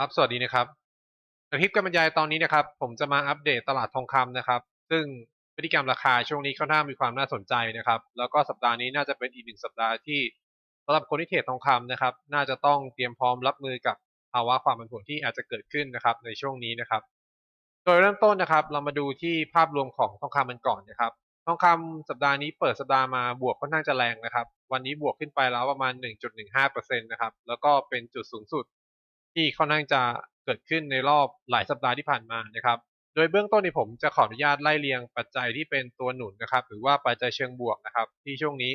ครับสวัสดีนะครับในคลิปการบรรยายตอนนี้นะครับ ผมจะมาอัปเดตตลาดทองคำนะครับ ซึ่งพฤติกรรมราคาช่วงนี้ค่อนข้างมีความน่าสนใจนะครับ แล้วก็สัปดาห์นี้น่าจะเป็นอีกหนึ่งสัปดาห์ที่สำหรับคนที่เทรดทองคำนะครับ น่าจะต้องเตรียมพร้อมรับมือกับภาวะความผันผวนที่อาจจะเกิดขึ้นนะครับ ในช่วงนี้นะครับ โดยเริ่มต้นนะครับ เรามาดูที่ภาพรวมของทองคำกันก่อนนะครับ ทองคำสัปดาห์นี้เปิดสัปดาห์มาบวกค่อนข้างจะแรงนะครับ วันนี้บวกขึ้นไปแล้วประมาณ 1.15%นะครับ แล้วก็เป็นจุดสูงสุด ที่ค่อนข้างจะเกิดขึ้นในรอบหลายสัปดาห์ที่ผ่านมานะครับ โดยเบื้องต้นนี่ผมจะขออนุญาตไล่เรียงปัจจัยที่เป็นตัวหนุนนะครับ หรือว่าปัจจัยเชิงบวกนะครับ ที่ช่วงนี้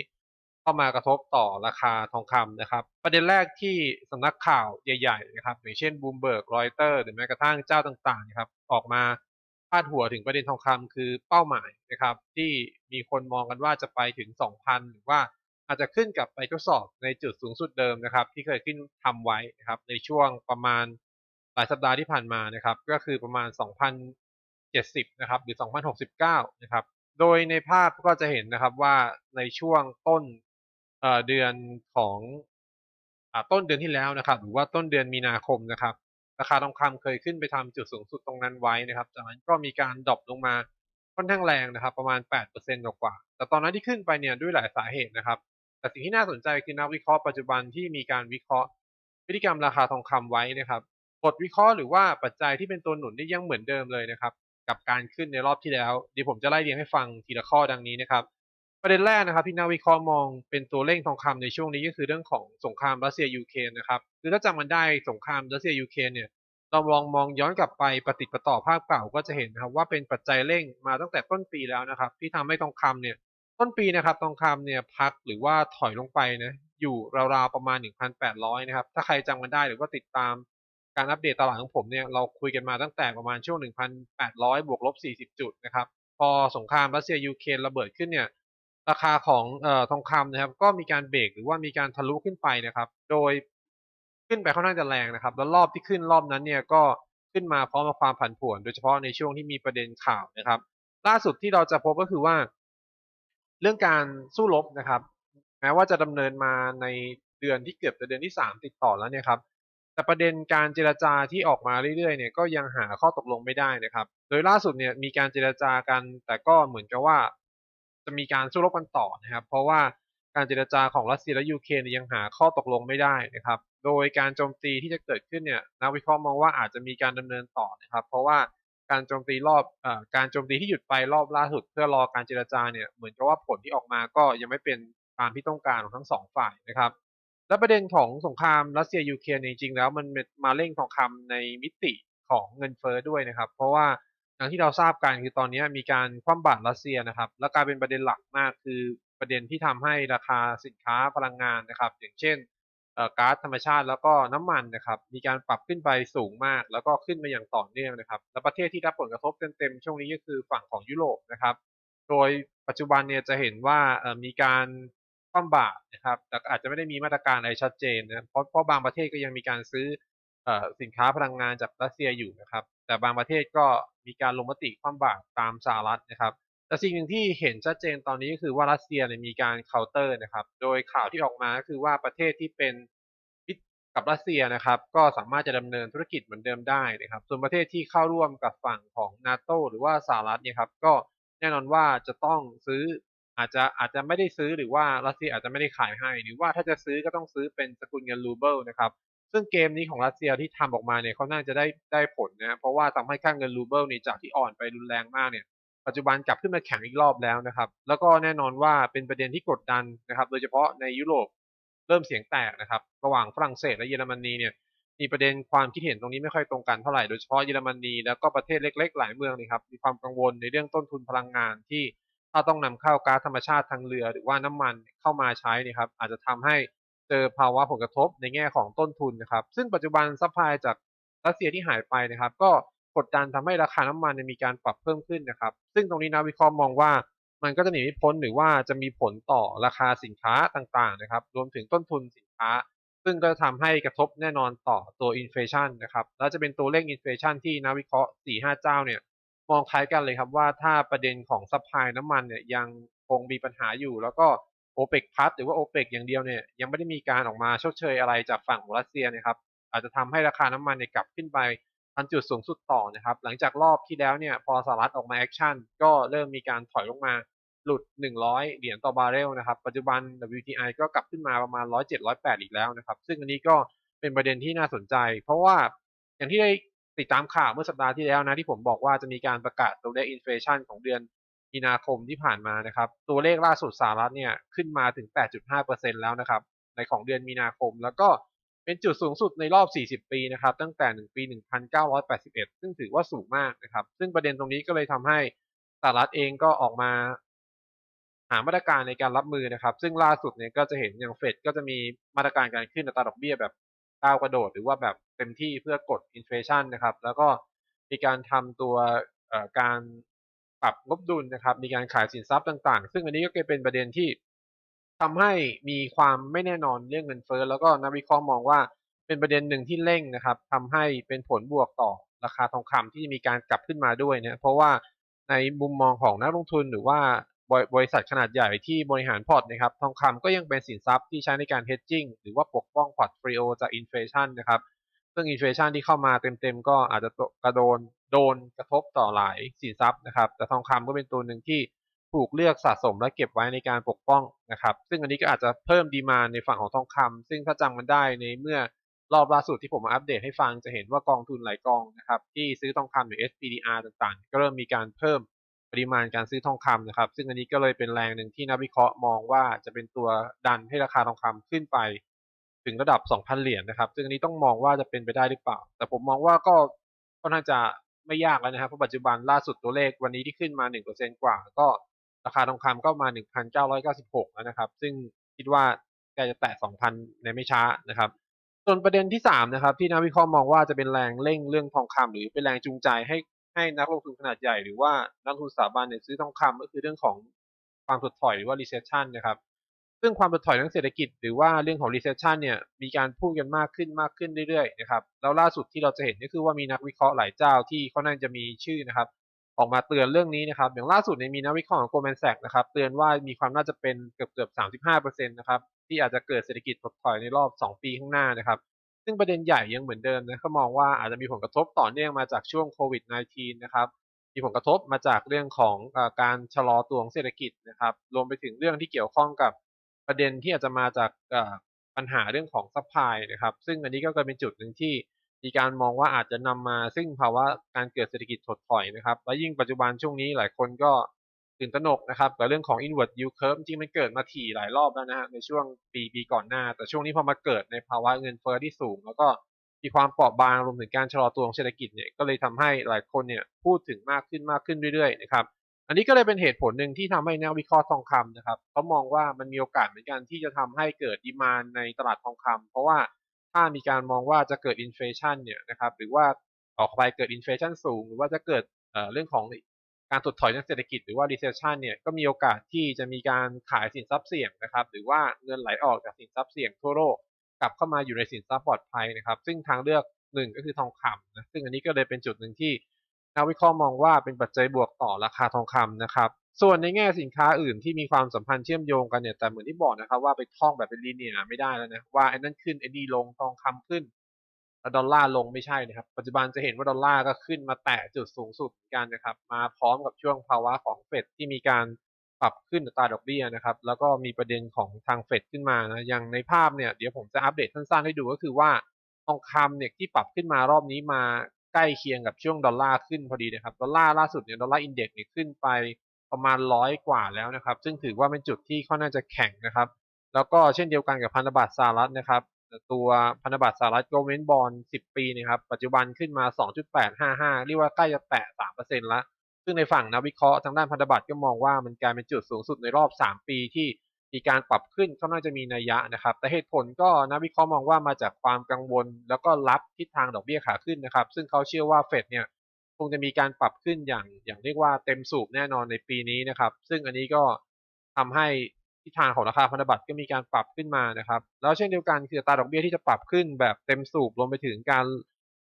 เข้ามากระทบต่อราคาทองคำนะครับ ประเด็นแรกที่สำนักข่าวใหญ่ๆนะครับอย่างเช่นบูมเบิร์กรอยเตอร์หรือแม้กระทั่งเจ้าต่างๆนะครับออกมาพาดหัวถึงประเด็นทองคำคือเป้าหมายนะครับ ที่มีคนมองกันว่าจะไปถึง 2,000 หรือว่า อาจจะขึ้นกับไปทดสอบในจุดสูงสุดเดิมนะครับ ที่เคยขึ้นทำไว้นะครับ ในช่วงประมาณหลายสัปดาห์ที่ผ่านมานะครับ ก็คือประมาณ 2,070 นะครับ หรือ 2,069 นะครับ โดยในภาพก็จะเห็นนะครับว่าในช่วงต้นเเดือนของอต้นเดือนที่แล้วนะครับ หรือว่าต้นเดือนมีนาคมนะครับ ราคาทองคำเคยขึ้นไปทำจุดสูงสุดตรงนั้นไว้นะครับ จากนั้นก็มีการดรอปลงมาค่อนข้างแรงนะครับ ประมาณ 8%กว่า แต่ตอนนั้นที่ขึ้นไปเนี่ยด้วยหลายสาเหตุนะครับ แต่สิ่งที่น่าสนใจคือนักวิเคราะห์ปัจจุบันที่มีการวิเคราะห์ พฤติกรรมราคาทองคำไว้นะครับบทวิเคราะห์หรือว่าปัจจัยที่เป็นตัวหนุนนี่ยังเหมือนเดิมเลยนะครับ กับการขึ้นในรอบที่แล้วเดี๋ยวผมจะไล่เรียงให้ฟังทีละข้อดังนี้นะครับประเด็นแรกนะครับที่นักวิเคราะห์มองเป็นตัวเร่งทองคำในช่วงนี้ก็คือเรื่องของสงครามรัสเซียยูเครนนะครับคือถ้าจำมันได้สงครามรัสเซียยูเครนเนี่ยเราลองมองย้อนกลับไปปฏิดประต่อภาพเก่าก็จะเห็นนะครับว่าเป็นปัจจัยเร่งมาตั้งแต่ต้นปีแล้วนะครับ ที่ทำให้ทองคำเนี่ย ต้นปีนะครับทองคำเนี่ยพักหรือว่าถอยลงไปนะอยู่ราวๆประมาณ 1,800 นะครับ ถ้าใครจำกันได้หรือว่าติดตามการอัปเดตตลาดของผมเนี่ยเราคุยกันมาตั้งแต่ประมาณช่วง 1,800 บวกลบ 40 จุดนะครับ พอสงครามรัสเซียยูเครนระเบิดขึ้นเนี่ยราคาของเอ่อทองคำนะครับก็มีการเบรกหรือว่ามีการทะลุขึ้นไปนะครับ โดยขึ้นไปค่อนข้างจะแรงนะครับ แล้วรอบที่ขึ้นรอบนั้นเนี่ยก็ขึ้นมาพร้อมกับความผันผวน โดยเฉพาะในช่วงที่มีประเด็นข่าวนะครับ ล่าสุดที่เราจะพบก็คือว่า เรื่องการสู้รบนะครับ แม้ว่าจะดำเนินมาในเดือนที่เกือบจะเดือนที่สามติดต่อแล้วเนี่ยครับแต่ประเด็นการเจรจาที่ออกมาเรื่อยๆเนี่ยก็ยังหาข้อตกลงไม่ได้นะครับ โดยล่าสุดเนี่ยมีการเจรจากัน แต่ก็เหมือนกับว่า จะมีการสู้รบกันต่อนะครับ เพราะว่าการเจรจาของรัสเซียและยูเครนยยังหาข้อตกลงไม่ได้นะครับ โดยการโจมตีที่จะเกิดขึ้นเนี่ยนักวิเคราะห์มองว่าอาจจะมีการดำเนินต่อนะครับ เพราะว่า การโจมตีรอบอการโจมตีที่หยุดไปรอบล่าสุด เพื่อรอการเจรจาเนี่ยเหมือนกับว่าผลที่ออกมาก็ยังไม่เป็นตามที่ต้องการของทั้งสองฝ่ายนะครับ และประเด็นของสงครามรัสเซียยูเครนจริงๆแล้วมันมาเร่งทองคำในมิติของเงินเฟ้อด้วยนะครับ เพราะว่าอย่างที่เราทราบกันคือตอนนี้มีการคว่ำบาตรรัสเซียนะครับ และกลายเป็นประเด็นหลักมากคือประเด็นที่ทำให้ราคาสินค้าพลังงานนะครับ อย่างเช่น ก๊าซธรรมชาติแล้วก็น้ำมันนะครับ มีการปรับขึ้นไปสูงมาก แล้วก็ขึ้นมาอย่างต่อเนื่องนะครับ และประเทศที่รับผลกระทบเต็มๆช่วงนี้ก็คือฝั่งของยุโรปนะครับ โดยปัจจุบันเนี่ยจะเห็นว่ามีการคว่ำบาตรนะครับ แต่อาจจะไม่ได้มีมาตรการอะไรชัดเจนนะเพราะเพราะบางประเทศก็ยังมีการซื้ออสินค้าพลังงานจากรัสเซียอยู่นะครับ แต่บางประเทศก็มีการลงมติคว่ำบาตรตามสหรัฐนะครับ แต่สิ่งหนึ่งที่เห็นชัดเจนตอนนี้ก็คือว่ารัสเซียเนี่ยมีการเคาน์เตอร์นะครับ โดยข่าวที่ออกมาก็คือว่าประเทศที่เป็นมิตรกับรัสเซียนะครับ ก็สามารถจะดำเนินธุรกิจเหมือนเดิมได้นะครับ ส่วนประเทศที่เข้าร่วมกับฝั่งของนาโตหรือว่าสหรัฐเนี่ยครับ ก็แน่นอนว่าจะต้องซื้ออาจจะอาจจะไม่ได้ซื้อหรือว่ารัสเซียอาจจะไม่ได้ขายให้ หรือว่าถ้าจะซื้อก็ต้องซื้อเป็นสกุลเงินรูเบิลนะครับซึ่งเกมนี้ของรัสเซียที่ทำออกมาเนี่ยเขาน่าจะได้ได้ผลนะเพราะว่าทำให้ค่าเงินรูเบิลนี่จากที่อ่อนไปรุนแรงมากเนี่ย ปัจจุบันกลับขึ้นมาแข็งอีกรอบแล้วนะครับ แล้วก็แน่นอนว่าเป็นประเด็นที่กดดันนะครับ โดยเฉพาะในยุโรปเริ่มเสียงแตกนะครับ ระหว่างฝรั่งเศสและเยอรมนีเนี่ยมีประเด็นความคิดเห็นตรงนี้ไม่ค่อยตรงกันเท่าไหร่โดยเฉพาะเยอรมนีแล้วก็ประเทศเล็ก ๆ หลายเมืองนี่ครับมีความกังวลในเรื่องต้นทุนพลังงานที่ถ้าต้องนำเข้าก๊าซธรรมชาติทางเรือ หรือว่าน้ำมันเข้ามาใช้นี่ครับ อาจจะทำให้เจอภาวะผลกระทบในแง่ของต้นทุนนะครับ ซึ่งปัจจุบันซัพพลายจากรัสเซียที่หายไปนะครับ ก็ กดดันทำให้ราคาน้ำมันมีการปรับเพิ่มขึ้นนะครับ ซึ่งตรงนี้นักวิเคราะห์มองว่ามันก็จะหนีไม่พ้นหรือว่าจะมีผลต่อราคาสินค้าต่างๆนะครับ รวมถึงต้นทุนสินค้า ซึ่งก็จะทำให้กระทบแน่นอนต่อตัวอินเฟชันนะครับ แล้วจะเป็นตัวเลขอินเฟชันที่นักวิเคราะห์ 4-5 เจ้าเนี่ยมองคล้ายกันเลยครับว่าถ้าประเด็นของซัพพลายน้ำมันเนี่ยยังคงมีปัญหาอยู่ แล้วก็ OPEC Plus หรือว่า OPEC อย่างเดียวเนี่ยยังไม่ได้มีการออกมาชดเชยอะไรจากฝั่งของรัสเซียนะครับอาจจะทำให้ราคาน้ำมันเนี่ยกลับขึ้นไป ทันจุดสูงสุดต่อนะครับ หลังจากรอบที่แล้วเนี่ยพอสหรัฐออกมาแอคชั่น ก็เริ่มมีการถอยลงมาหลุด 100 เหรียญต่อบาร์เรลนะครับ ปัจจุบัน WTI ก็กลับขึ้นมาประมาณ 107 108 อีกแล้วนะครับ ซึ่งอันนี้ก็เป็นประเด็นที่น่าสนใจ เพราะว่าอย่างที่ได้ติดตามข่าวเมื่อสัปดาห์ที่แล้วนะที่ผมบอกว่าจะมีการประกาศตัวเลขอินฟลชันของเดือนมีนาคมที่ผ่านมานะครับ ตัวเลขล่าสุดสหรัฐเนี่ยขึ้นมาถึง 8.5%แล้วนะครับ ในของเดือนมีนาคม แล้วก็ เป็นจุดสูงสุดในรอบ 40 ปีนะครับตั้งแต่ 1 ปี 1981 ซึ่งถือว่าสูงมากนะครับ ซึ่งประเด็นตรงนี้ก็เลยทำให้สหรัฐเองก็ออกมาหามาตรการในการรับมือนะครับ ซึ่งล่าสุดเนี่ยก็จะเห็นอย่างเฟดก็จะมีมาตรการการขึ้นอัตราดอกเบี้ยแบบก้าวกระโดด หรือว่าแบบเต็มที่เพื่อกดอินฟลชันนะครับ แล้วก็มีการทำตัวการปรับงบดุลนะครับ มีการขายสินทรัพย์ต่าง ๆ ซึ่งอันนี้ก็เป็นประเด็นที่ ทำให้มีความไม่แน่นอนเรื่องเงินเฟ้อแล้วก็นักวิเคราะห์มองว่าเป็นประเด็นหนึ่งที่เร่งนะครับทำให้เป็นผลบวกต่อราคาทองคำที่มีการกลับขึ้นมาด้วยนะเพราะว่าในมุมมองของนักลงทุนหรือว่าบริษัทขนาดใหญ่ที่บริหารพอร์ตนะครับทองคำก็ยังเป็นสินทรัพย์ที่ใช้ในการ hedging หรือว่าปกป้องพอร์ตฟลิโอจากอินฟลชันนะครับซึ่งอินฟลชันที่เข้ามาเต็มๆก็อาจจะกระโดนโดนกระทบต่อหลายสินทรัพย์นะครับแต่ทองคำก็เป็นตัวหนึ่งที่ ถูกเลือกสะสมและเก็บไว้ในการปกป้องนะครับ ซึ่งอันนี้ก็อาจจะเพิ่มดีมาในฝั่งของทองคำซึ่งถ้าจำมันได้ในเมื่อรอบล่าสุดที่ผมมาอัปเดตให้ฟังจะเห็นว่ากองทุนหลายกองนะครับที่ซื้อทองคำหรือ SPDR ต่างๆ ก็เริ่มมีการเพิ่มปริมาณการซื้อทองคำนะครับ ซึ่งอันนี้ก็เลยเป็นแรงหนึ่งที่นักวิเคราะห์มองว่าจะเป็นตัวดันให้ราคาทองคำขึ้นไป ถึงระดับ 2,000 เหรียญนะครับ ซึ่งอันนี้ต้องมองว่าจะเป็นไปได้หรือเปล่า แต่ผมมองว่าก็ก็น่างจะไม่ยากแล้วนะครับเพราะปัจจุบันล่าสุดตัวเลขวันนี้ที่ขึ้นมา 1%กว่า ก็ ราคาทองคำก็มา 1,996 แล้วนะครับ ซึ่งคิดว่าใกล้จะแตะ 2,000 ในไม่ช้านะครับ ส่วนประเด็นที่ 3 นะครับ ที่นักวิเคราะห์มองว่าจะเป็นแรงเร่งเรื่องทองคำหรือเป็นแรงจูงใจให้ให้นักลงทุนขนาดใหญ่หรือว่านักทุนสถาบันเนี่ยซื้อทองคำก็คือเรื่องของความถดถอยหรือว่า recession นะครับ ซึ่งความถดถอยทางเศรษฐกิจ หรือว่าเรื่องของ recession เนี่ยมีการพูดกันมากขึ้นมากขึ้นเรื่อยๆนะครับแล้วล่าสุดที่เราจะเห็นก็คือว่ามีนักวิเคราะห์หลายเจ้าที่เขาน่าจะมีชื่อนะครับ ออกมาเตือนเรื่องนี้นะครับ อย่างล่าสุดเนี่ยมีนักวิเคราะห์ของ Goldman Sachs นะครับ เตือนว่ามีความน่าจะเป็นเกือบเกือบ35%นะครับ ที่อาจจะเกิดเศรษฐกิจถดถอยในรอบ 2 ปีข้างหน้านะครับ ซึ่งประเด็นใหญ่ยังเหมือนเดิมนะเขามองว่าอาจจะมีผลกระทบต่อเนื่องมาจากช่วงโควิด -19 นะครับ มีผลกระทบมาจากเรื่องของอการชะลอตัวของเศรษฐกิจนะครับ รวมไปถึงเรื่องที่เกี่ยวข้องกับประเด็นที่อาจจะมาจากปัญหาเรื่องของซัพพลายนะครับ ซึ่งอันนี้ก็เป็นจุดหนึ่งที่ มีการมองว่าอาจจะนำมาซึ่งภาวะการเกิดเศรษฐกิจถดถอยนะครับ และยิ่งปัจจุบันช่วงนี้หลายคนก็ตื่นตระหนกนะครับกับเรื่องของ inward yield curve จริงมันเกิดมาถี่หลายรอบแล้วนะฮะในช่วงปีปีก่อนหน้า แต่ช่วงนี้พอมาเกิดในภาวะเงินเฟ้อที่สูง แล้วก็มีความเปราะบางรวมถึงการชะลอตัวของเศรษฐกิจเนี่ยก็เลยทำให้หลายคนเนี่ยพูดถึงมากขึ้นมากขึ้นเรื่อยๆนะครับอันนี้ก็เลยเป็นเหตุผลหนึ่งที่ทำให้นักวิเคราะห์ทองคำนะครับเขามองว่ามันมีโอกาสเหมือนกันที่จะทำให้เกิดดีมานในตลาดทองคำเพราะว่า ถ้ามีการมองว่าจะเกิดอินฟลชันเนี่ยนะครับหรือว่าออกไปเกิดอินฟลชันสูง หรือว่าจะเกิดเรื่องของการถดถอยทางเศรษฐกิจหรือว่า recession เนี่ยก็มีโอกาสที่จะมีการขายสินทรัพย์เสี่ยงนะครับ หรือว่าเงินไหลออกจากสินทรัพย์เสี่ยงทั่วโลกกลับเข้ามาอยู่ในสินทรัพย์ปลอดภัยนะครับ ซึ่งทางเลือกหนึ่งก็คือทองคำนะซึ่งอันนี้ก็เลยเป็นจุดหนึ่งที่นักวิเคราะห์มองว่าเป็นปัจจัยบวกต่อราคาทองคำนะครับ ส่วนในแง่สินค้าอื่นที่มีความสัมพันธ์เชื่อมโยงกันเนี่ยแต่เหมือนที่บอกนะครับว่าไปท่องแบบเป็นลีเนียไม่ได้แล้วนะว่าไอ้นั่นขึ้นไอ้นี่ลงทองคำขึ้นแล้วดอลลาร์ลงไม่ใช่นะครับ ปัจจุบันจะเห็นว่าดอลลาร์ก็ขึ้นมาแตะจุดสูงสุดเหมือนกันนะครับ มาพร้อมกับช่วงภาวะของเฟดที่มีการปรับขึ้นอัตราดอกเบี้ยนะครับ แล้วก็มีประเด็นของทางเฟดขึ้นมานะอย่างในภาพเนี่ยเดี๋ยวผมจะอัปเดตสั้นๆให้ดูก็คือว่าทองคำเนี่ยที่ปรับขึ้นมารอบนี้มาใกล้เคียงกับช่วงดอลลาร์ขึ้นพอดีนะครับ ดอลลาร์ล่าสุดเนี่ยดอลลาร์อินเด็กซ์เนี่ยขึ้นไป ประมาณร้อยกว่าแล้วนะครับ ซึ่งถือว่าเป็นจุดที่ค่อนข้างจะแข็งนะครับ แล้วก็เช่นเดียวกันกับพันธบัตรสหรัฐนะครับ ตัวพันธบัตรสหรัฐ government bond 10 ปีนะครับ ปัจจุบันขึ้นมา 2.855 เรียกว่าใกล้จะแตะ 3%แล้ว ซึ่งในฝั่งนักวิเคราะห์ทางด้านพันธบัตรก็มองว่ามันกลายเป็นจุดสูงสุดในรอบ 3 ปีที่มีการปรับขึ้นก็น่าจะมีนัยยะนะครับ แต่เหตุผลก็นักวิเคราะห์มองว่ามาจากความกังวล แล้วก็รับทิศทางดอกเบี้ยขาขึ้นนะครับ ซึ่งเขาเชื่อว่าเฟดเนี่ย งจะมีการปรับขึ้นอย่างอย่างเรียกว่าเต็มสูบแน่นอนในปีนี้นะครับ ซึ่งอันนี้ก็ทำให้ทิศทางของราคาพันธบัตรก็มีการปรับขึ้นมานะครับ แล้วเช่นเดียวกันคือตราดอกเบี้ยที่จะปรับขึ้นแบบเต็มสูบรวมไปถึงการ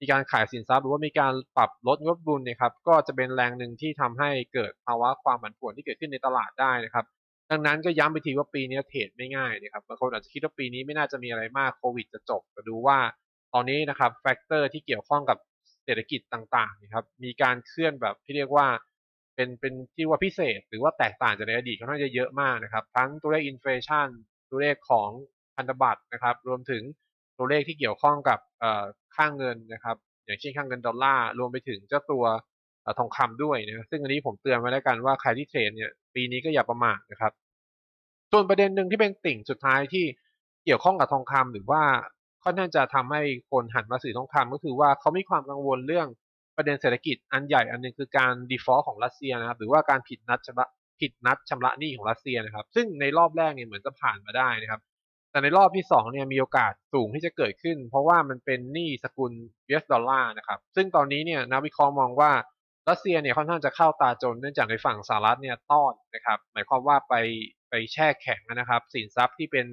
มีการขายสินทรัพย์ หรือว่ามีการปรับลดงบดุลเนี่ยครับ ก็จะเป็นแรงหนึ่งที่ทำให้เกิดภาวะความผันผวนที่เกิดขึ้นในตลาดได้นะครับ ดังนั้นก็ย้ำไปทีว่าปีนี้เทรดไม่ง่ายนะครับบางคนอาจจะคิดว่าปีนี้ไม่น่าจะมีอะไรมากโควิดจะจบแต่ดูว่าตอนนี้นะครับแฟกเตอร์ที่เกี่ยวข้องกับ เศรษฐกิจต่างๆนะครับมีการเคลื่อนแบบที่เรียกว่าเป็นเป็นที่ว่าพิเศษ หรือว่าแตกต่างจากในอดีตค่อนข้างจะเยอะมากนะครับ ทั้งตัวเลขอินฟลชันตัวเลขของพันธบัตรนะครับ รวมถึงตัวเลขที่เกี่ยวข้องกับค่างเงินนะครับ อย่างเช่นค่างเงินดอลลาร์รวมไปถึงเจ้าตัวทองคำด้วยนะซึ่งอันนี้ผมเตือนไว้แล้วกันว่าใครที่เทรดเนี่ยปีนี้ก็อย่าประมาทนะครับ ส่วนประเด็นหนึ่งที่เป็นติ่งสุดท้ายที่เกี่ยวข้องกับทองคำหรือว่า ค่อนข้างจะทำให้คนหันมาซื้อทองคำก็คือว่าเขามีความกังวลเรื่องประเด็นเศรษฐกิจอันใหญ่อันนึงคือการ default ของรัสเซียนะครับ หรือว่าการผิดนัดชำระผิดนัดชำระหนี้ของรัสเซียนะครับ ซึ่งในรอบแรกเนี่ยเหมือนจะผ่านมาได้นะครับ แต่ในรอบที่2เนี่ยมีโอกาสสูงที่จะเกิดขึ้น เพราะว่ามันเป็นหนี้สกุล US ดอลลาร์นะครับ ซึ่งตอนนี้เนี่ยนักวิเคราะห์มองว่ารัสเซียเนี่ยค่อนข้างจะเข้าตาจนเนื่องจากในฝั่งสหรัฐเนี่ยต้อนนะครับ หมายความว่าไปไปแช่แข็งนะครับ สินทรัพย์ที่เป็น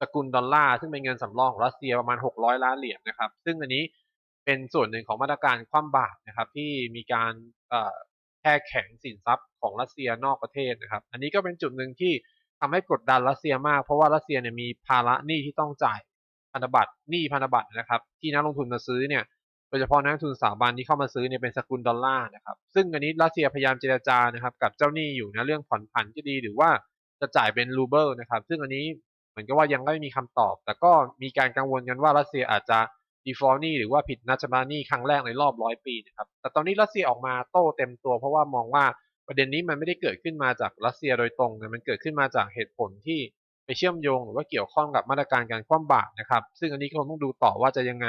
สกุลดอลลาร์ซึ่งเป็นเงินสำรองของรัสเซียประมาณ 600 ล้านเหรียญนะครับ ซึ่งอันนี้เป็นส่วนหนึ่งของมาตรการคว่ำบาตรนะครับ ที่มีการแช่แข็งสินทรัพย์ของรัสเซียนอกประเทศนะครับ อันนี้ก็เป็นจุดหนึ่งที่ทำให้กดดันรัสเซียมาก เพราะว่ารัสเซียเนี่ยมีภาระหนี้ที่ต้องจ่ายพันธบัตรหนี้พันธบัตรนะครับ ที่นักลงทุนมาซื้อเนี่ยโดยเฉพาะนักลงทุนสถาบันที่เข้ามาซื้อเนี่ยเป็นสกุลดอลลาร์นะครับ ซึ่งอันนี้รัสเซียพยายามเจรจานะครับ กับเจ้าหนี้อยู่นะเรื่องผ่อนผันก็ดี หรือว่าจะจ่ายเป็นรูเบิลนะครับ ซึ่งอันนี้ มือนกับว่ายังไม่มีคำตอบ แต่ก็มีการกังวลกันว่ารัสเซียอาจจะดีฟอลนี่หรือว่าผิดนัชำระหนี้ครั้งแรกในรอบร้อยปีนะครับแต่ตอนนี้รัสเซียออกมาโต้เต็มตัว เพราะว่ามองว่าประเด็นนี้มันไม่ได้เกิดขึ้นมาจากรัสเซียโดยตรงนะมันเกิดขึ้นมาจากเหตุผลที่ไปเชื่อมโยงหรือว่าเกี่ยวข้องกับมาตรการการคว่ำบาตรนะครับ ซึ่งอันนี้ก็คงต้องดูต่อว่าจะยังไง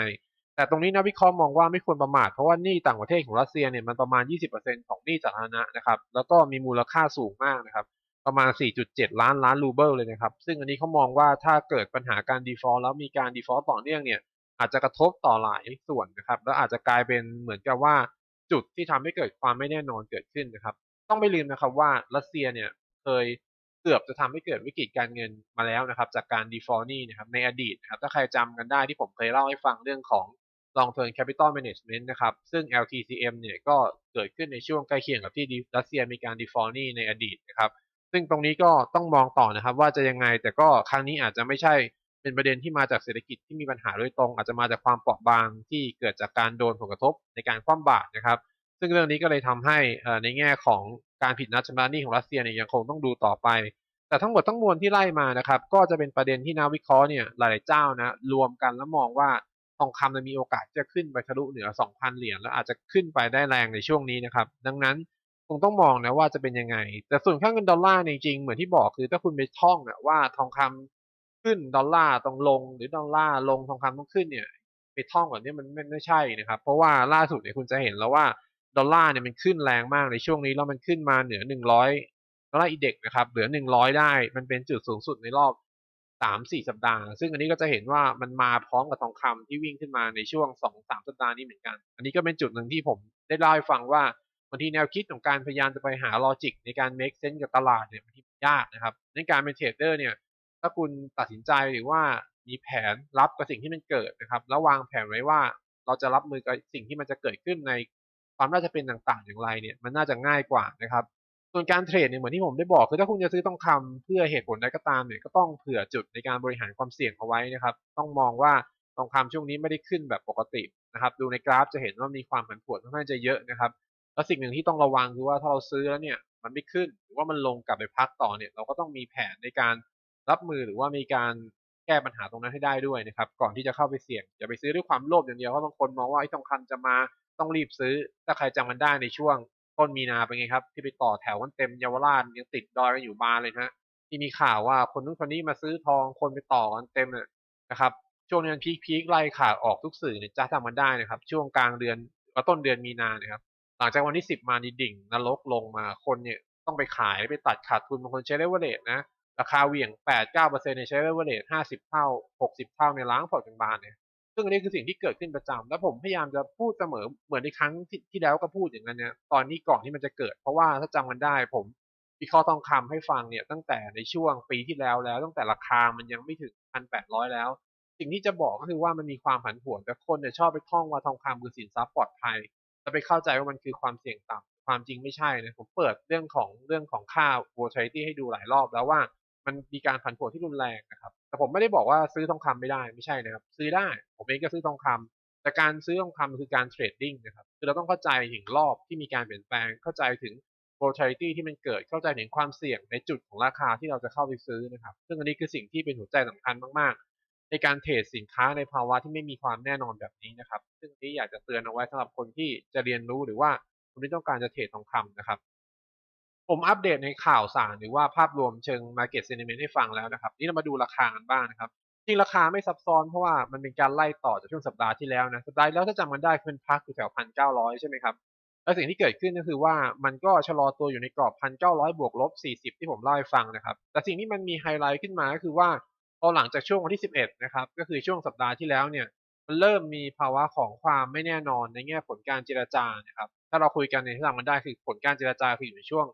แต่ตรงนี้นักวิเคราะห์มองว่าไม่ควรประมาทเพราะว่าหนี้ต่างประเทศของรัสเซียเนี่ยมันประมาณ 20%ของหนี้สาธารณะนะครับแล้วก็มีมูลค่าสูงมากนะครับ ประมาณ 4.7 ล้านล้านรูเบิลเลยนะครับ ซึ่งอันนี้เขามองว่าถ้าเกิดปัญหาการ default แล้วมีการ default ต่อเนื่องเนี่ย อาจจะกระทบต่อหลายส่วนนะครับ แล้วอาจจะกลายเป็นเหมือนกับว่าจุดที่ทำให้เกิดความไม่แน่นอนเกิดขึ้นนะครับ ต้องไม่ลืมนะครับว่ารัสเซียเนี่ยเคยเกือบจะทำให้เกิดวิกฤตการเงินมาแล้วนะครับ จากการ default นี่นะครับในอดีตนะครับ ถ้าใครจำกันได้ที่ผมเคยเล่าให้ฟังเรื่องของ long term capital management นะครับ ซึ่ง LTCM เนี่ยก็เกิดขึ้นในช่วงใกล้เคียงกับที่รัสเซียมีการ default นี่ในอดีตนะครับ ซึ่งตรงนี้ก็ต้องมองต่อนะครับ ว่าจะยังไงแต่ก็ครั้งนี้อาจจะไม่ใช่เป็นประเด็นที่มาจากเศรษฐกิจที่มีปัญหาโดยตรง อาจจะมาจากความเปราะบางที่เกิดจากการโดนผลกระทบในการคว่ำบาตรนะครับ ซึ่งเรื่องนี้ก็เลยทำให้ในแง่ของการผิดนัดชำระหนี้ของรัสเซียเนี่ยยังคงต้องดูต่อไป แต่ทั้งหมดทั้งมวลที่ไล่มานะครับ ก็จะเป็นประเด็นที่นักวิเคราะห์เนี่ยหลายเจ้านะรวมกันแล้วมองว่าทองคำจะมีโอกาสจะขึ้นไปทะลุเหนือ 2,000 เหรียญแล้วอาจจะขึ้นไปได้แรงในช่วงนี้นะครับ ดังนั้น คงต้องมองนะว่าจะเป็นยังไง แต่ส่วนค่าเงินดอลลาร์จริงๆเหมือนที่บอกคือถ้าคุณไปท่องนะว่าทองคำขึ้นดอลลาร์ต้องลง หรือดอลลาร์ลงทองคำต้องขึ้นเนี่ยไปท่องแบบนี้มันไม่ใช่นะครับ เพราะว่าล่าสุดเนี่ยคุณจะเห็นแล้วว่าดอลลาร์เนี่ยมันขึ้นแรงมากในช่วงนี้แล้วมันขึ้นมาเหนือ100ดอลลาร์อีเด็กนะครับเหลือ100ได้มันเป็นจุดสูงสุดในรอบสามสี่สัปดาห์ ซึ่งอันนี้ก็จะเห็นว่ามันมาพร้อมกับทองคำที่วิ่งขึ้นมาในช่วงสองสามสัปดาห์นี้เหมือนกัน อันนี้ก็เป็นจุดหนึ่งที่ผมได้เล่าให้ฟังว่า บางทีแนวคิดของการพยายามจะไปหาลอจิกในการ make sense กับตลาดเนี่ยบางทียากนะครับในการเป็นเทรดเดอร์เนี่ย ถ้าคุณตัดสินใจหรือว่ามีแผนรับกับสิ่งที่มันเกิดนะครับ แล้ววางแผนไว้ว่าเราจะรับมือกับสิ่งที่มันจะเกิดขึ้นในความน่าจะเป็นต่างๆ อย่างไรเนี่ย มันน่าจะง่ายกว่านะครับ ส่วนการเทรดเนี่ยเหมือนที่ผมได้บอกคือถ้าคุณจะซื้อทองคำเพื่อเหตุผลใดก็ตามเนี่ยก็ต้องเผื่อจุดในการบริหารความเสี่ยงเอาไว้นะครับ ต้องมองว่าทองคำช่วงนี้ไม่ได้ขึ้นแบบปกตินะครับ ดูในกราฟจะเห็นว่ามีความผันผวนค่อนข้างจะเยอะนะครับ แล้วสิ่งหนึ่งที่ต้องระวังคือว่าถ้าเราซื้อแล้วเนี่ยมันไม่ขึ้นหรือว่ามันลงกลับไปพักต่อเนี่ยเราก็ต้องมีแผนในการรับมือหรือว่ามีการแก้ปัญหาตรงนั้นให้ได้ด้วยนะครับก่อนที่จะเข้าไปเสี่ยงอย่าไปซื้อด้วยความโลภอย่างเดียวเพราะบางคนมองว่าไอ้ทองคำจะมาต้องรีบซื้อ ถ้าใครจำมันได้ในช่วงต้นมีนาเป็นไงครับ ที่ไปต่อแถวกันเต็มเยาวราชยังติดดอยกันอยู่บานเลยนะที่มีข่าวว่าคนนู้นคนนี้มาซื้อทองคนไปต่อกันเต็มเลยนะครับช่วงนี้พีคพีคไล่ข่าวออกทุกสื่อเนี่ยจะทำมันได้นะครับ ช่วงกลางเดือนก็ต้นเดือนมีนานี่ยครับ หลังจากวันที่สิบมานี่ดิ่งนรกลงมาคนเนี่ยต้องไปขายไปตัดขาดทุนบางคนใช้เลเวอเรจนะราคาเหวี่ยงแปดเก้าเปอร์เซ็นต์ในใช้เลเวอเรจห้าสิบเท่าหกสิบเท่าในล้างพอร์ตกันบานเนี่ยซึ่งอันนี้คือสิ่งที่เกิดขึ้นประจำแล้วผมพยายามจะพูดเสมอเหมือนในครั้งที่ที่แล้วก็พูดอย่างนั้นเนี่ยตอนนี้ก่อนที่มันจะเกิด เพราะว่าถ้าจำกันได้ผมวิเคราะห์ทองคำให้ฟังเนี่ยตั้งแต่ในช่วงปีที่แล้วแล้ว ตั้งแต่ราคามันยังไม่ถึงพันแปดร้อยแล้ว สิ่งที่จะบอกก็คือว่ามันมีความผันผวนแต่คนเนี่ยชอบไปท่องว่าทองคำคือสินทรัพย์ปลอดภัย จะไปเข้าใจว่ามันคือความเสี่ยงต่ำความจริงไม่ใช่นะผมเปิดเรื่องของเรื่องของค่า volatility ให้ดูหลายรอบแล้วว่ามันมีการผันผวนที่รุนแรงนะครับ แต่ผมไม่ได้บอกว่าซื้อทองคำไม่ได้ไม่ใช่นะครับ ซื้อได้ ผมเองก็ซื้อทองคแต่การซื้อทองคำคือการเทรดดิ้งนะครับ คือเราต้องเข้าใจถึงรอบที่มีการเปลี่ยนแปลง เข้าใจถึง volatility ที่มันเกิด เข้าใจถึงความเสี่ยงในจุดของราคาที่เราจะเข้าไปซื้อนะครับ ซึ่งอันนี้คือสิ่งที่เป็นหัวใจสำคัญมาก ในการเทรดสินค้าในภาวะที่ไม่มีความแน่นอนแบบนี้นะครับ ซึ่งนี้อยากจะเตือนเอาไว้สำหรับคนที่จะเรียนรู้หรือว่าคนที่ต้องการจะเทรดทองคำนะครับ ผมอัปเดตในข่าวสารหรือว่าภาพรวมเชิง Market Sentiment ให้ฟังแล้วนะครับ นี่เรามาดูราคากันบ้างนะครับจริงราคาไม่ซับซ้อนเพราะว่ามันเป็นการไล่ต่อจากช่วงสัปดาห์ที่แล้วนะสัปดาห์ที่แล้วถ้าจำกันได้คือมันพักอยู่แถวพันเก้าร้อยใช่ไหมครับแล้วสิ่งที่เกิดขึ้นก็คือว่ามันก็ชะลอตัวอยู่ในกรอบพันเก้าร้อยบวกลบสี่สิบที่ผมเล่าให้ฟังนะครับ แต่สิ่งที่มันมีไฮไลท์ขึ้นมาก็คือว่า พอหลังจากช่วงวันที่สิบเอ็ดนะครับ ก็คือช่วงสัปดาห์ที่แล้วเนี่ยมันเริ่มมีภาวะของความไม่แน่นอนในแง่ผลการเจรจานะครับ ถ้าเราคุยกันในที่จำกันได้คือผลการเจรจาคืออยู่ในช่วง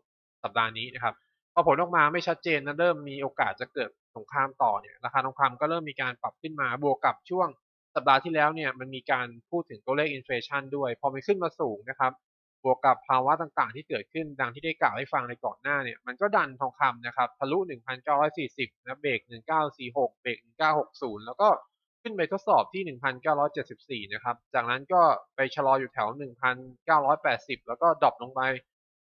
สัปดาห์นี้นะครับพอผลออกมาไม่ชัดเจนนะเริ่มมีโอกาสจะเกิดสงครามต่อเนี่ยราคาทองคำก็เริ่มมีการปรับขึ้นมาบวกกับช่วงสัปดาห์ที่แล้วเนี่ยมันมีการพูดถึงตัวเลขอินฟลชันด้วย พอมันขึ้นมาสูงนะครับ บวกกับภาวะต่างๆ ที่เกิดขึ้นดังที่ได้กล่าวให้ฟังในก่อนหน้าเนี่ยมันก็ดันทองคำนะครับทะลุ 1,940 นะเบรก 1946 เบรก 1960 แล้วก็ขึ้นไปทดสอบที่ 1,974 นะครับ จากนั้นก็ไปชะลออยู่แถว 1,980 แล้วก็ดรอปลงไป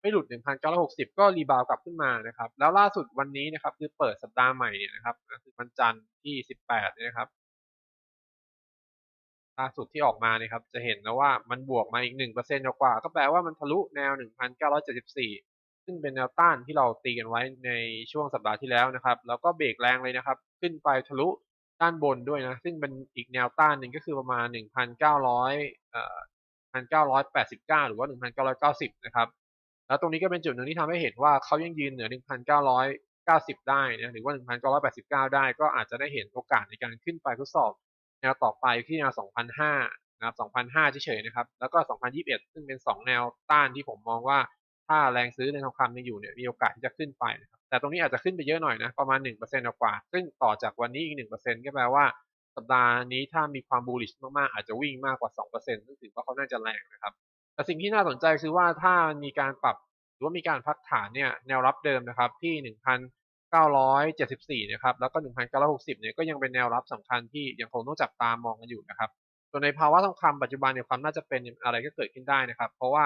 ไม่หลุด 1,960 ก็รีบาวกลับขึ้นมานะครับ แล้วล่าสุดวันนี้นะครับคือเปิดสัปดาห์ใหม่เนี่ยนะครับคือวันจันทร์ที่ 18 นะครับ ล่าสุดที่ออกมาเนี่ยครับ จะเห็นนะว่ามันบวกมาอีก 1%กว่า ก็แปลว่ามันทะลุแนว 1,974 ซึ่งเป็นแนวต้านที่เราตีกันไว้ในช่วงสัปดาห์ที่แล้วนะครับ แล้วก็เบรกแรงเลยนะครับ ขึ้นไปทะลุด้านบนด้วยนะ ซึ่งเป็นอีกแนวต้านหนึ่งก็คือประมาณ 1,900เอ่อ1,989 หรือว่า 1,990 นะครับ แล้วตรงนี้ก็เป็นจุดหนึ่งที่ทำให้เห็นว่าเขายังยืนเหนือ 1,990 ได้นะ หรือว่า 1,989 ได้ ก็อาจจะได้เห็นโอกาสในการขึ้นไปทดสอบ แนวต่อไปที่แนว2,500นะครับ2,500เฉยๆ นะครับ แล้วก็ 2,021 ซึ่งเป็น 2 แนวต้านที่ผมมองว่าถ้าแรงซื้อในทองคำยังอยู่เนี่ย มีโอกาสที่จะขึ้นไปนะครับ แต่ตรงนี้อาจจะขึ้นไปเยอะหน่อยนะ ประมาณ 1%กว่า ซึ่งต่อจากวันนี้อีก 1%ก็แปลว่าสัปดาห์นี้ถ้ามีความ bullish มากๆ อาจจะวิ่งมากกว่า 2%ซึ่งถือว่าเขาน่าจะแรงนะครับ แต่สิ่งที่น่าสนใจคือว่าถ้ามีการปรับหรือว่ามีการพักฐานเนี่ย แนวรับเดิมนะครับที่ 1,974 นะครับ แล้วก็ 1,960 เนี่ยก็ยังเป็นแนวรับสำคัญที่ยังคงต้องจับตามองกันอยู่นะครับส่วนในภาวะทองคำปัจจุบันเนี่ยความน่าจะเป็นอะไรก็เกิดขึ้นได้นะครับ เพราะว่า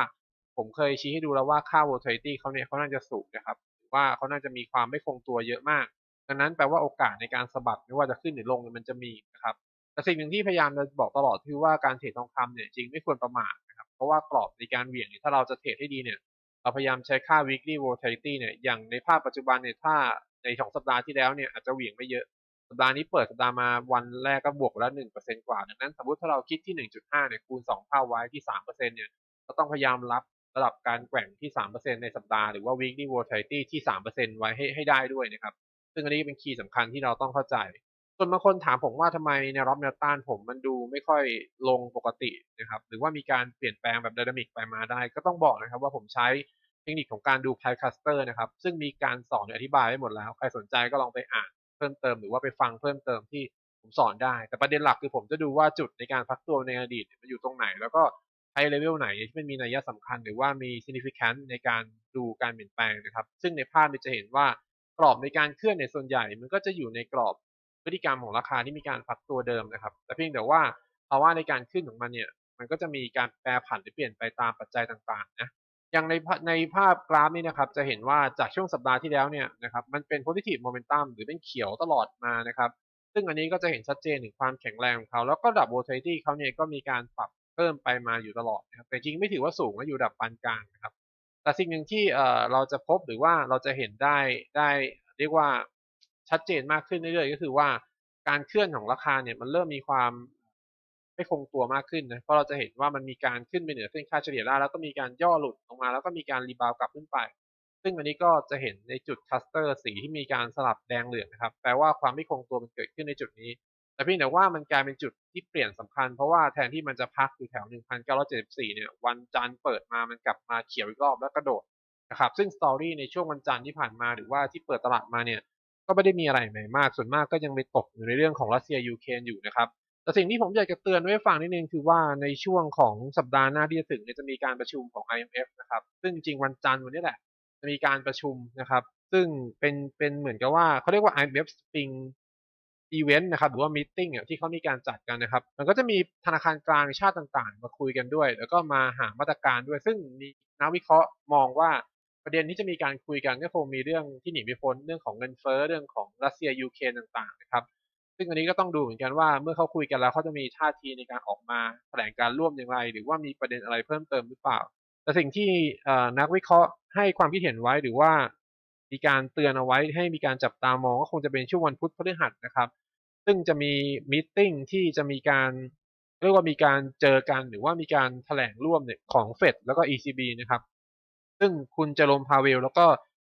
ผมเคยชี้ให้ดูแล้วว่าค่า volatility เขาเนี่ยเขาน่าจะสูงนะครับ ว่าเขาน่าจะมีความไม่คงตัวเยอะมาก ดังนั้นแปลว่าโอกาสในการสะบัดไม่ว่าจะขึ้นหรือลงเนี่ยมันจะมีนะครับ แต่สิ่งหนึ่งที่พยายามจะบอกตลอดคือว่าการเทรดทองคำเนี่ยจริงไม่ควรประมาทนะครับ เพราะว่ากรอบในการเหวี่ยงเนี่ยถ้าเราจะเทรดให้ดีเนี่ย เราพยายามใช้ค่า weekly volatility เนี่ย อย่างในภาพปัจจุบันเนี่ยถ้า ในสองสัปดาห์ที่แล้วเนี่ยอาจจะเหวี่ยงไม่เยอะ สัปดาห์นี้เปิดสัปดาห์มาวันแรกก็บวกแล้ว1%กว่า ดังนั้นสมมติถ้าเราคิดที่1.5เนี่ยคูณ2เท่าไว้ที่3%เปอร์เซ็นเนี่ยก็ต้องพยายามรับระดับการแกว่งที่3%ในสัปดาห์หรือว่า weekly volatility ที่3%ไว้ให้ให้ได้ด้วยนะครับ ซึ่งอันนี้เป็นคีย์สำคัญที่เราต้องเข้าใจส่วนบางคนถามผมว่าทำไมแนวรับแนวต้านผมมันดูไม่ค่อยลงปกตินะครับ หรือว่ามีการเปลี่ยนแปลงแบบ dynamic ไปมาได้ ก็ต้องบอกนะครับว่าผมใช้ เทคนิคของการดู price cluster นะครับ ซึ่งมีการสอนอธิบายไว้หมดแล้ว ใครสนใจก็ลองไปอ่านเพิ่มเติมหรือว่าไปฟังเพิ่มเติมที่ผมสอนได้ แต่ประเด็นหลักคือผมจะดูว่าจุดในการพักตัวในอดีตมันอยู่ตรงไหน แล้วก็ใช้เลเวลไหนที่มันมีนัยสำคัญ หรือว่ามี significant ในการดูการเปลี่ยนแปลงนะครับ ซึ่งในภาพจะเห็นว่ากรอบในการเคลื่อนในส่วนใหญ่ มันก็จะอยู่ในกรอบพฤติกรรมของราคาที่มีการพักตัวเดิมนะครับ แต่เพียงแต่ว่าภาวะในการขึ้นของมันเนี่ย มันก็จะมีการแปรผันหรือเปลี่ยนไปตามปัจจัยต่างๆนะ อย่างในในภาพกราฟนี้นะครับจะเห็นว่าจากช่วงสัปดาห์ที่แล้วเนี่ยนะครับมันเป็น positive momentum หรือเป็นเขียวตลอดมานะครับซึ่งอันนี้ก็จะเห็นชัดเจนถึงความแข็งแรงของเขา แล้วก็ดับ volatility เขาเนี่ยก็มีการปรับเพิ่มไปมาอยู่ตลอดนะครับแต่จริงไม่ถือว่าสูงนะอยู่ดับปานกลางนะครับแต่สิ่งหนึ่งที่เอ่อเราจะพบหรือว่าเราจะเห็นได้ได้เรียกว่าชัดเจนมากขึ้นเรื่อยๆ ก็คือว่าการเคลื่อนของราคาเนี่ยมันเริ่มมีความ ไม่คงตัวมากขึ้นนะ เพราะเราจะเห็นว่ามันมีการขึ้นไปเหนือเส้นค่าเฉลี่ยล่าแล้วก็มีการย่อหลุดลงมา แล้วก็มีการรีบาวกลับขึ้นไป ซึ่งอันนี้ก็จะเห็นในจุดคัสเตอร์สีที่มีการสลับแดงเหลืองนะครับ แปลว่าความไม่คงตัวมันเกิดขึ้นในจุดนี้ แต่เพียงแต่ว่ามันกลายเป็นจุดที่เปลี่ยนสำคัญ เพราะว่าแทนที่มันจะพักอยู่แถว 1,974 เนี่ย วันจันทร์เปิดมา มันกลับมาเขียวอีกรอบแล้วกระโดดนะครับ ซึ่งสตอรี่ในช่วงวันจันทร์ที่ผ่านมาหรือว่าที่เปิดตลาดมาเนี่ย ก็ไม่ได้มีอะไรใหม่มาก ส่วนมากก็ยังไปตกอยู่ในเรื่องของรัสเซียยูเครนอยู่นะครับ แต่สิ่งที่ผมอยากจะเตือนไว้ฟังนิดนึงคือว่าในช่วงของสัปดาห์หน้าที่จะถึงเนี่ยจะมีการประชุมของ IMF นะครับ ซึ่งจริงวันจันทร์วันนี้แหละ จะมีการประชุมนะครับ ซึ่งเป็นเป็นเหมือนกับว่าเขาเรียกว่า IMF Spring อีเวนต์นะครับหรือว่ามีติ้งอะที่เขามีการจัดกันนะครับ มันก็จะมีธนาคารกลางชาติต่างๆ มาคุยกันด้วย แล้วก็มาหามาตรการด้วย ซึ่งมีนักวิเคราะห์มองว่าประเด็นที่จะมีการคุยกันก็คงมีเรื่องที่หนีไม่พ้นเรื่องของเงินเฟ้อเรื่องของรัสเซียยูเครนต่างๆนะครับ ซึ่งอันนี้ก็ต้องดูเหมือนกันว่าเมื่อเขาคุยกันแล้วเขาจะมีท่าทีในการออกมาแถลงการร่วมอย่างไร หรือว่ามีประเด็นอะไรเพิ่มเติมหรือเปล่า แต่สิ่งที่นักวิเคราะห์ให้ความคิดเห็นไว้หรือว่ามีการเตือนเอาไว้ให้มีการจับตามองก็คงจะเป็นช่วงวันพุธพฤหัสนะครับ ซึ่งจะมีมีตติ้งที่จะมีการเรียกว่ามีการเจอกันหรือว่ามีการแถลงร่วมเนี่ยของเฟดแล้วก็ ECB นะครับ ซึ่งคุณเจอโรมพาเวลแล้วก็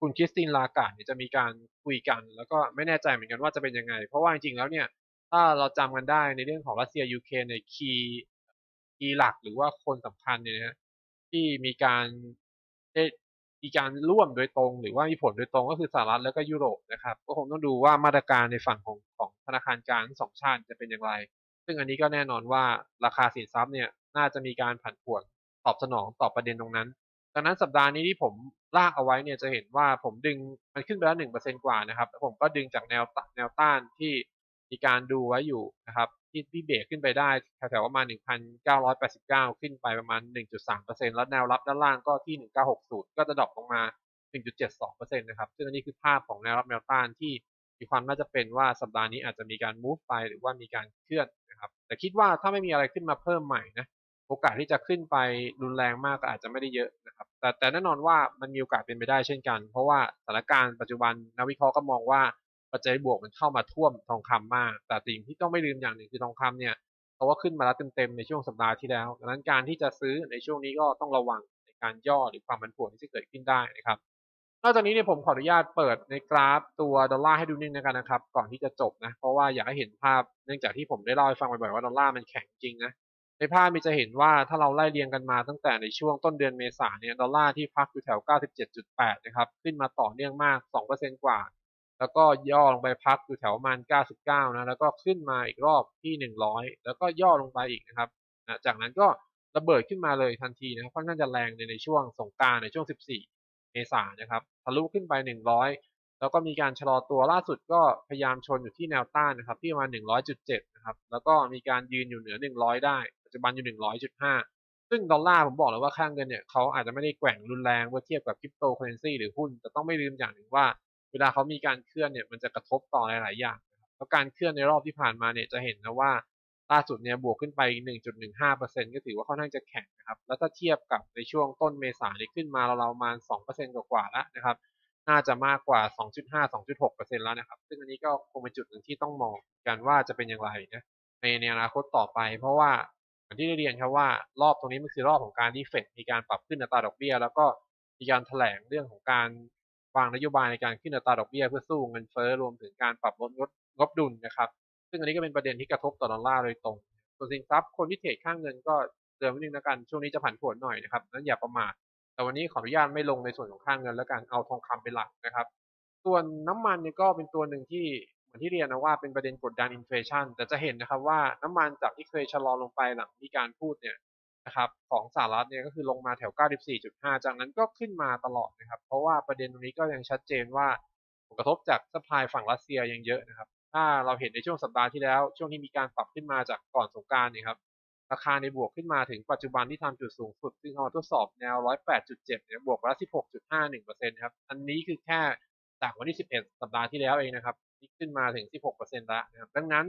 คุณคริสตินลาการ์ดเนี่ยจะมีการคุยกัน แล้วก็ไม่แน่ใจเหมือนกันว่าจะเป็นยังไง เพราะว่าจริงๆแล้วเนี่ย ถ้าเราจำกันได้ในเรื่องของรัสเซียยูเครนในคีย์คีย์หลักหรือว่าคนสำคัญเนี่ยนะที่มีการได้มีการร่วมโดยตรง หรือว่ามีผลโดยตรงก็คือสหรัฐแล้วก็ยุโรปนะครับ ก็คงต้องดูว่ามาตรการในฝั่งของของธนาคารกลางทั้งสองชาติจะเป็นอย่างไร ซึ่งอันนี้ก็แน่นอนว่าราคาสินทรัพย์เนี่ยน่าจะมีการผันผวนตอบสนองต่อประเด็นตรงนั้น ดังนั้นสัปดาห์นี้ที่ผมลากเอาไว้เนี่ยจะเห็นว่าผมดึงมันขึ้นไปแล้วหนึ่งเปอร์เซ็นกว่านะครับแล้วผมก็ดึงจากแนวตแนวต้านที่มีการดูไว้อยู่นะครับที่ที่เบรกขึ้นไปได้แถวๆประมาณ 1,989 ขึ้นไปประมาณ 1.3%แล้วแนวรับด้านล่างก็ที่ 1960 ก็จะดรอปลงมา 1.72%นะครับ ซึ่งอันนี้คือภาพของแนวรับแนวต้านที่มีความน่าจะเป็นว่าสัปดาห์นี้อาจจะมีการ move ไปหรือว่ามีการเคลื่อนนะครับ แต่คิดว่าถ้าไม่มีอะไรขึ้นมาเพิ่มใหม่นะ โอกาสที่จะขึ้นไปรุนแรงมากก็อาจจะไม่ได้เยอะนะ แต่แต่แน่นอนว่ามันมีโอกาสเป็นไปได้เช่นกัน เพราะว่าสถานการณ์ปัจจุบันนักวิเคราะห์ก็มองว่าปัจจัยบวกมันเข้ามาท่วมทองคำมาก แต่สิ่งที่ต้องไม่ลืมอย่างหนึ่งคือทองคำเนี่ยเพราะว่าขึ้นมาแล้วเต็มๆในช่วงสัปดาห์ที่แล้วดังนั้นการที่จะซื้อในช่วงนี้ก็ต้องระวังในการย่อหรือความผันผวนที่จะเกิดขึ้นได้นะครับ นอกจากนี้เนี่ยผมขออนุญาตเปิดในกราฟตัวดอลลาร์ให้ดูนิดนึงนะครับ ก่อนที่จะจบนะ เพราะว่าอยากให้เห็นภาพเนื่องจากที่ผมได้เล่าให้ฟังบ่อยๆว่าดอลลาร์มันแข็งจริงนะ ในภาพมีจะเห็นว่าถ้าเราไล่เรียงกันมาตั้งแต่ในช่วงต้นเดือนเมษาเนี่ยดอลลาร์ที่พักอยู่แถว 97.8 นะครับ ขึ้นมาต่อเนื่องมาก 2%กว่า แล้วก็ย่อลงไปพักอยู่แถวประมาณ 99 นะ แล้วก็ขึ้นมาอีกรอบที่ 100 แล้วก็ย่อลงไปอีกนะครับนะจากนั้นก็ระเบิดขึ้นมาเลยทันทีนะครับค่อนข้างจะแรงในในช่วงสงกานต์ในช่วง 14 เมษายนนะครับทะลุขึ้นไป 100 แล้วก็มีการชะลอตัวล่าสุดก็พยายามชนอยู่ที่แนวต้านนะครับที่ประมาณ100.7 นะครับ แล้วก็มีการยืนอยู่เหนือ 100 ได้ จจุบันอยู่100.5ซึ่งดอลลาร์ผมบอกเลยว่าค่างเงินเนี่ยเขาอาจจะไม่ได้แกว่งรุนแรงเมื่อเทียบกับคริปโตเคอเรนซีหรือหุ้น แต่ต้องไม่ลืมอย่างหนึ่งว่า เวลาเขามีการเคลื่อนเนี่ยมันจะกระทบต่อหลาย ๆ อย่างแล้วการเคลื่อนในรอบที่ผ่านมาเนี่ยจะเห็นนะว่าล่าสุดเนี่ยบวกขึ้นไป 1.15%ก็ถือว่าค่อนข้างจะแข็งนะครับ แล้วถ้าเทียบกับในช่วงต้นเมษายนขึ้นมาเราๆประมาณ2%กว่าๆแล้วนะครับ น่าจะมากกว่า 2.5-2.6%แล้วนะครับ ซึ่งอันนี้ก็คงเป็นจุดหนึ่งที่ต้องมองกันว่าจะเป็นอย่างไรนะในอนาคตต่อไป เพราะว่าางที่ได้เรียนครับว่ารอบตรงนี้มันคือรอบของการที่เฟดมีการปรับขึ้นอัตราดอกเบี้ย แล้วก็มีการแถลงเรื่องของการวางนโยบายในการขึ้นอัตราดอกเบี้ยเพื่อสู้เงินเฟ้อรวมถึงการปรับลดงบงบดุลนะครับ ซึ่งอันนี้ก็เป็นประเด็นที่กระทบต่อดอลลาร์โดยตรง ส่วนสินทรัพย์คนที่เทรดข้างเงินก็เตือนไว้นิดนึงแล้วกันช่วงนี้จะผันผวนหน่อยนะครับนั้นอย่าประมาทแต่วันนี้ขออนุญาตไม่ลงในส่วนของค่างเงินแล้วกันเอาทองคำเป็นหลักนะครับ ส่วนน้ำมันเนี่ยก็เป็นตัวหนึ่งที่ มือนที่เรียนนะว่าเป็นประเด็นกดดันอินฟลชันแต่จะเห็นนะครับว่าน้ำมันจากที่เคยชะลอลงไปหลังมีการพูดเนี่ยนะครับของสหรัฐเนี่ยก็คือลงมาแถว 94.5 จากนั้นก็ขึ้นมาตลอดนะครับ เพราะว่าประเด็นตรงนี้ก็ยังชัดเจนว่าผลกระทบจากซัพพลายฝั่งรัสเซียยังเยอะนะครับ ถ้าเราเห็นในช่วงสัปดาห์ที่แล้ว ช่วงที่มีการปรับขึ้นมาจากก่อนสงกานต์เนี่ยครับราคาในบวกขึ้นมาถึงปัจจุบันที่ทำจุดสูงสุดซึ่งเอามาทดสอบแนว 108.7 เนี่ยบวกไปแล้ว16.51%ครับอันนี้คือแค่จากวันที่ 11 สัปดาห์ที่แล้วเองนะครับ ที่ขึ้นมาถึง 16%แล้วนะครับดังนั้น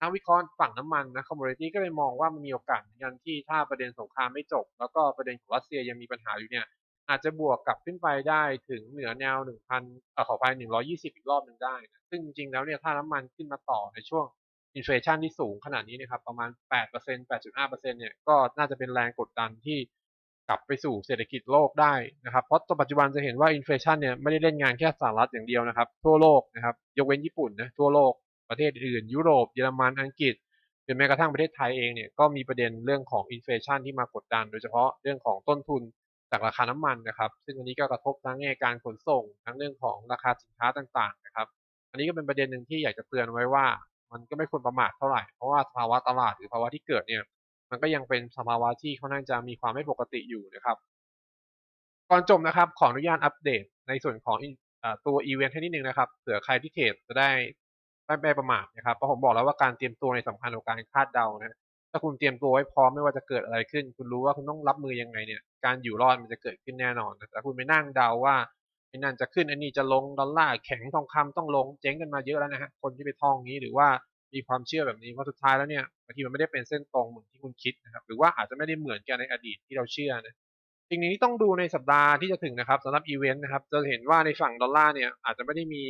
นักวิเคราะห์ฝั่งน้ำมันนะคอมมูนิตี้ก็เลยมองว่ามันมีโอกาสในการที่ถ้าประเด็นสงครามไม่จบ แล้วก็ประเด็นของรัสเซียยังมีปัญหาอยู่เนี่ยอาจจะบวกกลับขึ้นไปได้ถึงเหนือแนว 1,000เอ่อขอไป120 อีกรอบหนึ่งได้นะซึ่งจริงๆแล้วเนี่ยถ้าน้ำมันขึ้นมาต่อในช่วงอินฟลชันที่สูงขนาดนี้นะครับประมาณ 8% 8.5%เนี่ยก็น่าจะเป็นแรงกดดันที่ กลับไปสู่เศรษฐกิจโลกได้นะครับเพราะตัวปัจจุบันจะเห็นว่าอินฟลชันเนี่ยไม่ได้เล่นงานแค่สหรัฐอย่างเดียวนะครับ ทั่วโลกนะครับยกเว้นญี่ปุ่นนะทั่วโลกประเทศอื่น ยุโรปเยอรมันอังกฤษหรือแม้กระทั่งประเทศไทยเองเนี่ยก็มีประเด็นเรื่องของอินฟลชันที่มากดดัน โดยเฉพาะเรื่องของต้นทุนจากราคาน้ำมันนะครับ ซึ่งอันนี้ก็กระทบทั้งแง่การขนส่ง ทั้งเรื่องของราคาสินค้าต่างๆนะครับ อันนี้ก็เป็นประเด็นหนึ่งที่อยากจะเตือนไว้ว่า มันก็ไม่ควรประมาทเท่าไหร่เพราะว่าสภาวะตลาดหรือภาวะที่เกิดเนี่ย มันก็ยังเป็นสภาวะที่ค่อนข้างจะมีความไม่ปกติอยู่นะครับ ก่อนจบนะครับ ขออนุญาตอัปเดตในส่วนของอตัวอีเวนต์ให้นิดนึงนะครับเผื่อใครที่เทรดจะได้ไม่ไประมาทนะครับเพราะผมบอกแล้วว่าการเตรียมตัวในสำคัญกว่าการคาดเดานะถ้าคุณเตรียมตัวไว้พร้อมไม่ว่าจะเกิดอะไรขึ้น คุณรู้ว่าคุณต้องรับมือยังไงเนี่ยการอยู่รอดมันจะเกิดขึ้นแน่นอนนะแต่คุณไปนั่งเดาว่าไอ้นั่นจะขึ้นอันนี้จะลงดอลลาร์แข็งทองคำต้องลงเจ๊งกันมาเยอะแล้วนะฮะคนที่ไปท่องนี้หรือว่า มีความเชื่อแบบนี้เพราะสุดท้ายแล้วเนี่ยบางทีมันไม่ได้เป็นเส้นตรงเหมือนที่คุณคิดนะครับ หรือว่าอาจจะไม่ได้เหมือนกันในอดีตที่เราเชื่อนะสิ่งนี้ต้องดูในสัปดาห์ที่จะถึงนะครับสำหรับอีเวนต์นะครับจะเห็นว่าในฝั่งดอลลาร์เนี่ยอาจจะไม่ได้มี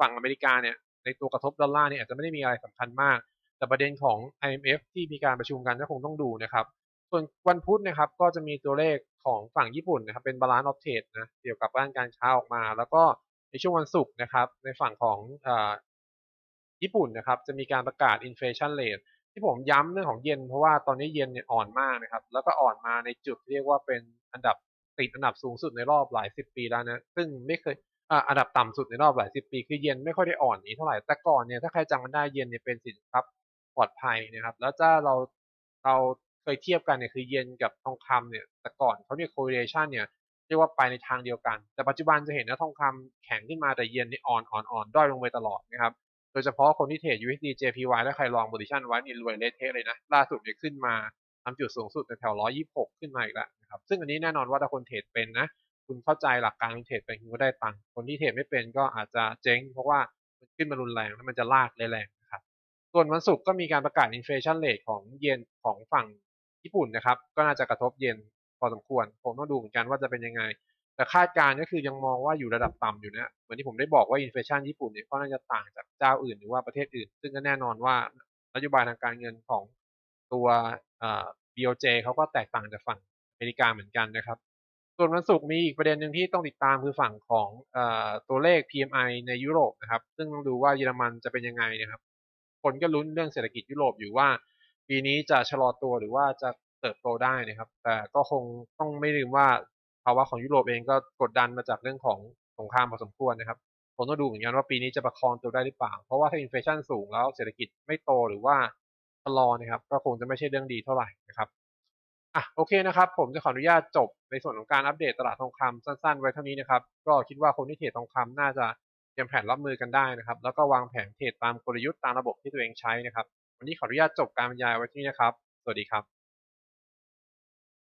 ฝั่งอเมริกาเนี่ยในตัวกระทบดอลลาร์เนี่ยอาจจะไม่ได้มีอะไรสำคัญมาก แต่ประเด็นของ IMF ที่มีการประชุมกันก็คงต้องดูนะครับส่วนวันพุธนะครับก็จะมีตัวเลขของฝั่งญี่ปุ่นนะครับเป็น balance of trade นะเกี่ยวกับด้านการค้าออกมา แล้วก็ในช่วงวันศุกร์นะครับในฝั่งของ ญี่ปุ่นนะครับจะมีการประกาศ inflation rate ที่ผมย้ำเรื่องของเยนเพราะว่าตอนนี้เยนเนี่ยอ่อนมากนะครับ แล้วก็อ่อนมาในจุดเรียกว่าเป็นอันดับติดอันดับสูงสุดในรอบหลายสิบปีแล้วนะซึ่งไม่เคยอันดับต่ำสุดในรอบหลายสิบปีคือเยนไม่ค่อยได้อ่อนนี้เท่าไหร่แต่ก่อนเนี่ยถ้าใครจำกันได้เยนเนี่ยเป็นสินทรัพย์ปลอดภัยนะครับ แล้วถ้าเราเราเคยเทียบกันเนี่ยคือเยนกับทองคำเนี่ยแต่ก่อนเขาเนี่ย correlation เนี่ยเรียกว่าไปในทางเดียวกัน แต่ปัจจุบันจะเห็นนะทองคำแข็งขึ้นมาแต่เยนนี่อ่อนอ่อนอ่อนด้อยลงไปตลอดนะครับ โดยเฉพาะคนที่เทรด USD JPY ถ้าใครลองโพซิชันไว้นี่รวยเละเทะเลยนะ ล่าสุดเนี่ยขึ้นมาทำจุดสูงสุดในแถว126ขึ้นมาอีกแล้วนะครับ ซึ่งอันนี้แน่นอนว่าถ้าคนเทรดเป็นนะ คุณเข้าใจหลักการเทรดเป็นคุณก็ได้ตังค์ คนที่เทรดไม่เป็นก็อาจจะเจ๊ง เพราะว่ามันขึ้นมารุนแรงแล้วมันจะลากแรงนะครับ ส่วนวันศุกร์ก็มีการประกาศ inflation rate ของเยนของฝั่งญี่ปุ่นนะครับ ก็น่าจะกระทบเยนพอสมควร ผมต้องดูเหมือนกันว่าจะเป็นยังไง แต่คาดการณ์ก็คือยังมองว่าอยู่ระดับต่ำอยู่นะเหมือนที่ผมได้บอกว่าอินเฟชันญี่ปุ่นเนี่ยก็น่าจะต่างจากเจ้าอื่นหรือว่าประเทศอื่น ซึ่งก็แน่นอนว่านโยบายทางการเงินของตัวเอ่อ BOJ เขาก็แตกต่างจากฝั่งอเมริกาเหมือนกันนะครับ ส่วนวันศุกร์มีอีกประเด็นหนึ่งที่ต้องติดตามคือฝั่งของเอ่อตัวเลข PMI ในยุโรปนะครับ ซึ่งต้องดูว่าเยอรมันจะเป็นยังไงนะครับ คนก็ลุ้นเรื่องเศรษฐกิจยุโรปอยู่ว่า ปีนี้จะชะลอตัวหรือว่าจะเติบโตได้นะครับ แต่ก็คงต้องไม่ลืมว่า ภาวะของยุโรปเองก็กดดันมาจากเรื่องของสงครามพอสมควรนะครับผมต้องดูเหมือนกันว่าปีนี้จะประคองตัวได้หรือเปล่า เพราะว่าถ้าอินเฟชันสูงแล้วเศรษฐกิจไม่โตหรือว่าชะลอนะครับ ก็คงจะไม่ใช่เรื่องดีเท่าไหร่นะครับอะโอเคนะครับ ผมจะขออนุญาตจบในส่วนของการอัปเดตตลาดทองคำสั้นๆ ไว้เท่านี้นะครับ ก็คิดว่าคนที่เทรดทองคำน่าจะเตรียมแผนรับมือกันได้นะครับ แล้วก็วางแผนเทรดตามกลยุทธ์ตามระบบที่ตัวเองใช้นะครับ วันนี้ขออนุญาตจบการบรรยายไว้ที่นี้นะครับ สวัสดีครับ